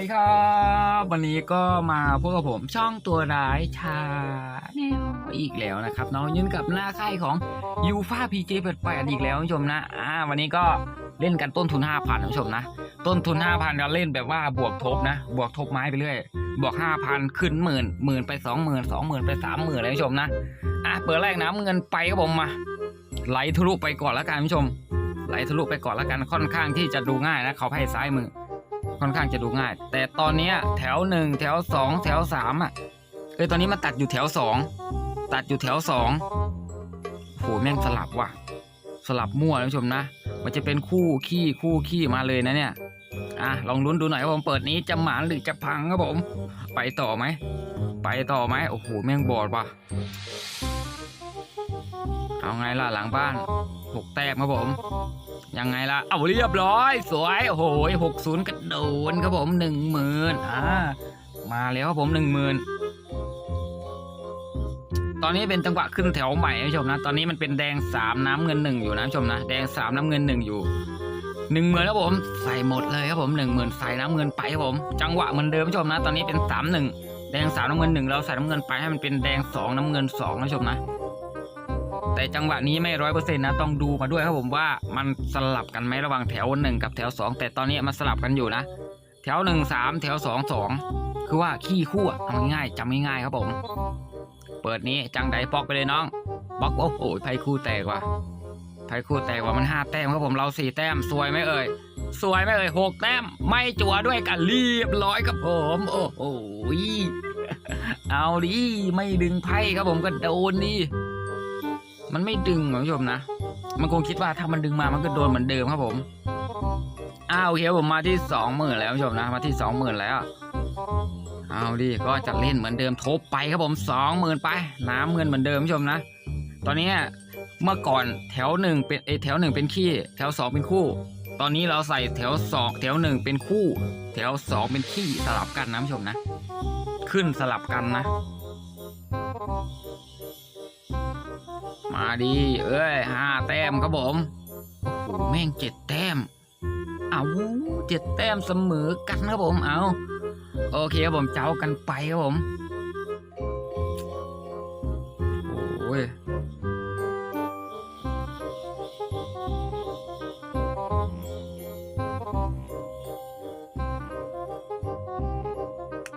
ดีครับ วันนี้ก็มาพบกับผมช่องตัวร้ายชาแนลอีกแล้วนะครับเนาะยืนกับหน้าค่ายของยูฟาพีเจเปิดไปอีกแล้วผู้ชมนะอ่าวันนี้ก็เล่นกันต้นทุน 5,000คุณผู้ชมนะ ต้นทุน 5,000เราเล่นแบบว่าบวกทบนะ บวกทบไม้ไปเรื่อยบวก 5,000 ขึ้นหมื่นหมื่นไป 20,000 20,000 ไป 30,000เลยคุณผู้ชมนะอะเปิดแรกน้ำเงินไปครับผมมาไหลทะลุไปก่อนแล้วกันผู้ชมไหลทะลุไปก่อนแล้วกันค่อนข้างที่จะดูง่ายนะเขาให้ซ้ายมือ ค่อนข้างจะดูง่าย แต่ตอนนี้แถวหนึ่งแถวสองแถวสามอะเอ้ยตอนนี้มันตัดอยู่แถวสองตัดอยู่แถวสองโหแม่งสลับว่ะ สลับมั่วนะผู้ชมนะ มันจะเป็นคู่ขี้คู่ขี้มาเลยนะเนี่ยอะลองลุ้นดูหน่อยครับผมเปิดนี้จะหมานหรือจะพังครับผม ไปต่อไหมไปต่อไหมโอ้โหแม่งบอดว่ะเอาไงล่ะหลังบ้านหกแต้มครับผม ยังไงล่ะเอาเรียบร้อย สวยโอ้โหหกศูนย์กระโดนครับผมหนึ่งหมื่นอ่ามาแล้วครับผมหนึ่งหมื่นตอนนี้เป็นจังหวะขึ้นแถวใหม่นผู้ชมนะ ตอนนี้มันเป็นแดงสามน้ำเงินหนึ่งอยู่นะผู้ชมนะ แดงสามน้ำเงินหนึ่งอยู่หนึ่งหมื่นครับผม ใส่หมดเลยครับผมหนึ่งหมื่นใส่น้ำเงินไปครับผม จังหวะเหมือนเดิมผู้ชมนะ ตอนนี้เป็นสามหนึ่งแดงสามน้ำเงินหนึ่งเราใส่น้ำเงินไปให้มันเป็นแดงสองน้ำเงินสองนะผู้ชมนะ แต่จังหวะนี้ไม่ร้อยเปอร์เซ็นต์นะต้องดูมาด้วยครับผมว่ามันสลับกันไหมระหว่างแถวหนึ่งกับแถวสองแต่ตอนนี้มันสลับกันอยู่นะ แถวหนึ่งสามแถวสองสองคือว่าขี้คู่อะเอาง่ายจำง่ายครับผม เปิดนี้จังไดปอกไปเลยน้องปอกโอ้โหไพ่คู่แตกว่ะไพ่คู่แตกว่ามันห้าแต้มครับผมเราสี่แต้มสวยไหมเอ่ยสวยไหมเอ่ยหกแต้มไม่จั่วด้วยกันเรียบร้อยครับผม โอ้โหเอาดิไม่ดึงไพ่ครับผมก็โดนดิ มันไม่ดึงคุณผู้ชมนะ มันคงคิดว่าถ้ามันดึงมามันก็โดนเหมือนเดิมครับผมอ้าวโอเคผมมาที่สองหมื่นแล้วคุณผู้ชมนะมาที่สองหมื่นแล้วเอาดิก็จะเล่นเหมือนเดิมทบไปครับผมสองหมื่นไป น้ำเงินเหมือนเดิมคุณผู้ชมนะ ตอนนี้เมื่อก่อนแถวหนึ่งเป็นเอแถวหนึ่งเป็นขี้ แถวสองเป็นคู่ ตอนนี้เราใส่แถวสองแถวหนึ่งเป็นคู่ แถวสองเป็นขี้สลับกันนะคุณผู้ชมนะ ขึ้นสลับกันนะ มาดีเอ้ยห้าแต้มครับผมโอ้โหแม่งเจ็ดแต้ม เอาเจ็ดแต้มเสมอกันครับผมเอาโอเคครับผมเจ้ากันไปครับผมโอ้ย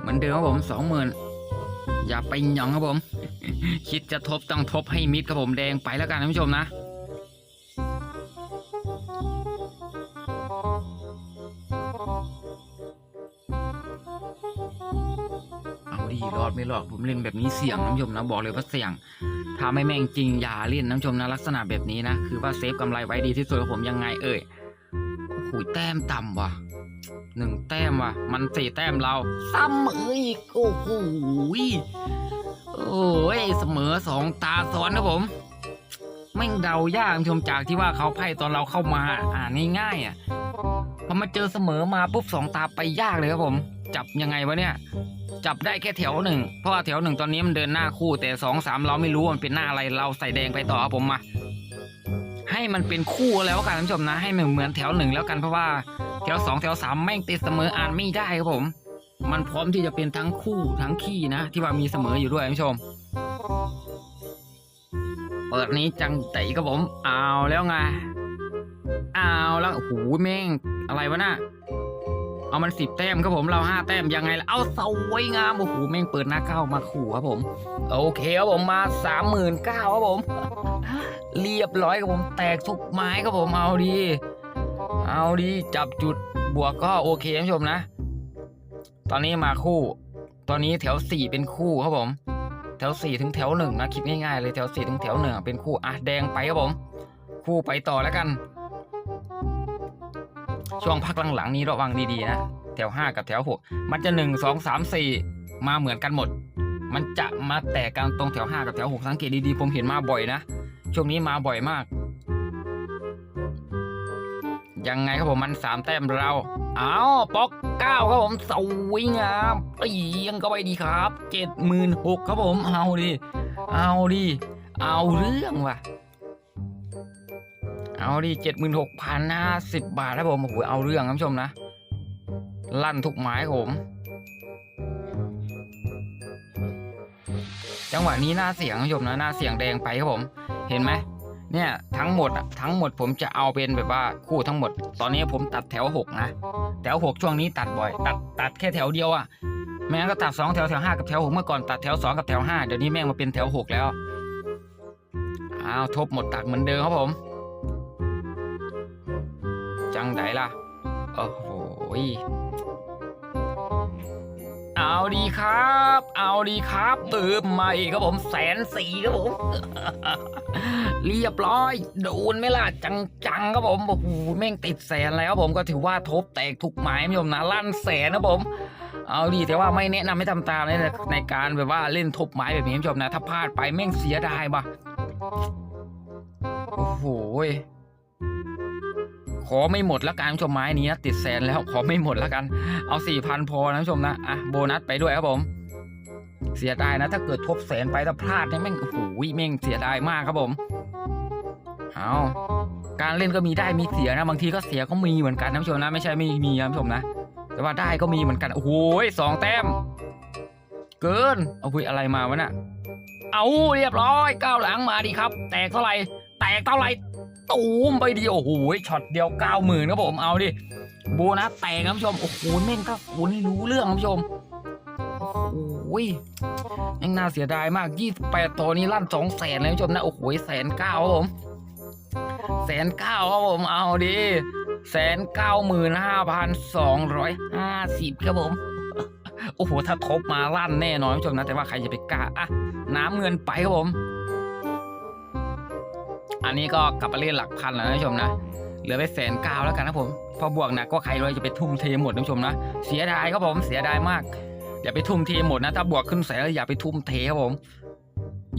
เหมือนเดิมครับผมสองหมื่นอย่าไปหยองครับผม คิดจะทบต้องทบให้มิดครับผมแดงไปแล้วกันท่านผู้ชมนะเอาดีรอดไม่รอดผมเล่นแบบนี้เสี่ยงน้ำชมนะบอกเลยว่าเสี่ยง ถ้าไม่แม่งจริงอย่าเล่นน้ำชมนะลักษณะแบบนี้นะคือว่าเซฟกำไรไว้ดีที่สุดผมยังไงเอ่ยโอ้โหแต้มต่ำว่ะหนึ่งแต้มว่ะ มันสี่แต้มเราซ้ำเอ้ยโอ้โห โอ้ยเสมอสองตาซ้อนนะผมแม่งเดายากชมจากที่ว่าเขาไพ่ตอนเราเข้ามาอ่านง่ายๆอะพอมาเจอเสมอมาปุ๊บสองตาไปยากเลยครับผม จับยังไงวะเนี่ย จับได้แค่แถวหนึ่งเพราะว่าแถวหนึ่งตอนนี้มันเดินหน้าคู่แต่สองสามเราไม่รู้มันเป็นหน้าอะไรเราใส่แดงไปต่อครับผมมาให้มันเป็นคู่แล้วกันท่านผู้ชมนะ ให้มันเหมือนแถวหนึ่งแล้วกันเพราะว่าแถวสองแถวสามแม่งติดเสมออ่านไม่ได้ครับผม มันพร้อมที่จะเป็นทั้งคู่ทั้งขี้นะ ที่ว่ามีเสมออยู่ด้วยผู้ชม เปิดนี้จังไตครับผมเอาแล้วไงเอาแล้วโอ้โหแม่งอะไรวะน่ะเอามันสิบแต้มครับผมเราห้าแต้มยังไงล่ะเอาสวยงามโอ้โหแม่งเปิดหน้าเก้ามาขู่ครับผม โอเคครับผมมาสามหมื่นเก้าครับผม เรียบร้อยครับผม แตกทุกไม้ครับผมเอาดี เอาดีจับจุดบวกก็โอเคท่านผู้ชมนะ ตอนนี้มาคู่ ตอนนี้แถวสี่เป็นคู่ครับผม แถวสี่ถึงแถวหนึ่งนะคิดง่ายๆเลยแถวสี่ถึงแถวหนึ่งเป็นคู่อะแดงไปครับผม คู่ไปต่อแล้วกัน ช่วงพักหลังๆนี้ระวังดีๆนะแถวห้ากับแถวหกมันจะหนึ่งสองสามสี่มาเหมือนกันหมด มันจะมาแตกกันตรงแถวห้ากับแถวหกสังเกตดีๆผมเห็นมาบ่อยนะช่วงนี้มาบ่อยมาก ยังไงครับผมมันสามแต้มเรา เอาป๊อกเก้าครับผมสวยงามเอียงก็ไปดีครับเจ็ดหมื่นหกครับผม เอาดิ เอาดิ เอาเรื่องว่ะ เอาดิเจ็ดหมื่นหกพันห้าสิบบาทครับผมโอ้โหเอาเรื่องครับผู้ชมนะ ลั่นทุกไม้ครับผมจังหวะนี้หน้าเสียงคุณผู้ชมนะหน้าเสียงแดงไปครับผม เห็นไหม เนี่ยทั้งหมดอะทั้งหมดผมจะเอาเป็นแบบว่าคู่ทั้งหมด ตอนนี้ผมตัดแถวหกนะแถวหกช่วงนี้ตัดบ่อย ตัดตัดแค่แถวเดียวอะไม่งั้นก็ตัดสองแถวแถวห้ากับแถวหกเมื่อก่อนตัดแถวสองกับแถวห้าเดี๋ยวนี้แม่งมาเป็นแถวหกแล้วอ้าวทบหมดตักเหมือนเดิมครับผม จังไดล่ะโอ้โห เอาดีครับ เอาดีครับติมใหม่ครับผมแสนสี่ครับผม เรียบร้อยโดนไหมล่ะจังจังๆครับผมโอ้โหแม่งติดแสนแล้วครับผมก็ถือว่าทบแตกทุกไม้คุณผู้ชมนะลั่นแสนนะผม เอาดีแต่ว่าไม่แนะนำให้ทำตามในในการแบบว่าเล่นทบไม้แบบนี้คุณผู้ชมนะ ถ้าพลาดไปแม่งเสียดายปะโอ้โห ขอไม่หมดแล้วกันชมไม้นี้นะติดแสนแล้วขอไม่หมดแล้วกัน เอาสี่พันพอนะผู้ชมนะอะโบนัสไปด้วยครับผม เสียดายนะ ถ้าเกิดทบแสนไปถ้าพลาดเนี่ยแม่งโอ้โหแม่งเสียดายมากครับผมเอาการเล่นก็มีได้มีเสียนะบางทีก็เสียก็มีเหมือนกันนะผู้ชมนะ ไม่ใช่ไม่มีนะผู้ชมนะ แต่ว่าได้ก็มีเหมือนกันโอ้โหสองแต้ม เกินเอาคุยอะไรมาวะน่ะเอาเรียบร้อยก้าวหลังมาดีครับ แตกเท่าไหร่แตกเท่าไหร่ ตูมไปดีโอ้โหช็อตเดียวเก้าหมื่นครับผมเอาดิโบนัสแตกครับผู้ชมโอ้โหแม่งก็โอ้นี่รู้เรื่องครับผู้ชมโอ้โหแม่งน่าเสียดายมาก28ตัวนี้ลั่นสองแสนเลยคุณผู้ชมนะโอ้โหแสนเก้าครับผมแสนเก้าครับผมเอาดิแสนเก้าหมื่นห้าพันสองร้อยห้าสิบครับผมโอ้โหถ้าทบมาลั่นแน่นอนคุณผู้ชมนะแต่ว่าใครจะไปกล้าอะน้ำเงินไปครับผม อันนี้ก็กลับมาเล่นหลักพันแล้วนะผู้ชมนะ เหลือไปแสนเก้าแล้วกันนะผม พอบวกหนักก็ใครเลยจะไปทุ่มเทหมดนะผู้ชมนะ เสียดายครับผมเสียดายมาก อย่าไปทุ่มเทหมดนะ ถ้าบวกขึ้นแสนอย่าไปทุ่มเทครับผม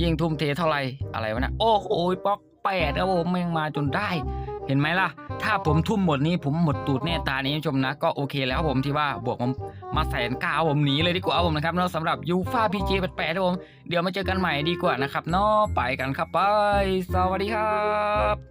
ยิ่งทุ่มเทเท่าไหร่อะไรวะนะ โอ้โหป๊อกแปดครับผมแม่งมาจนได้ เห็นไหมล่ะ ถ้าผมทุ่มหมดนี้ผมหมดตูดแน่ตานี้ชมนะ ก็โอเคแล้วผมที่ว่าบวกผมมาแสนเก้าผมหนีเลยดีกว่าผมนะครับแล้วสำหรับยูฟ่าพีจีแปดครับผม เดี๋ยวมาเจอกันใหม่ดีกว่านะครับเนาะไปกันครับไป สวัสดีครับ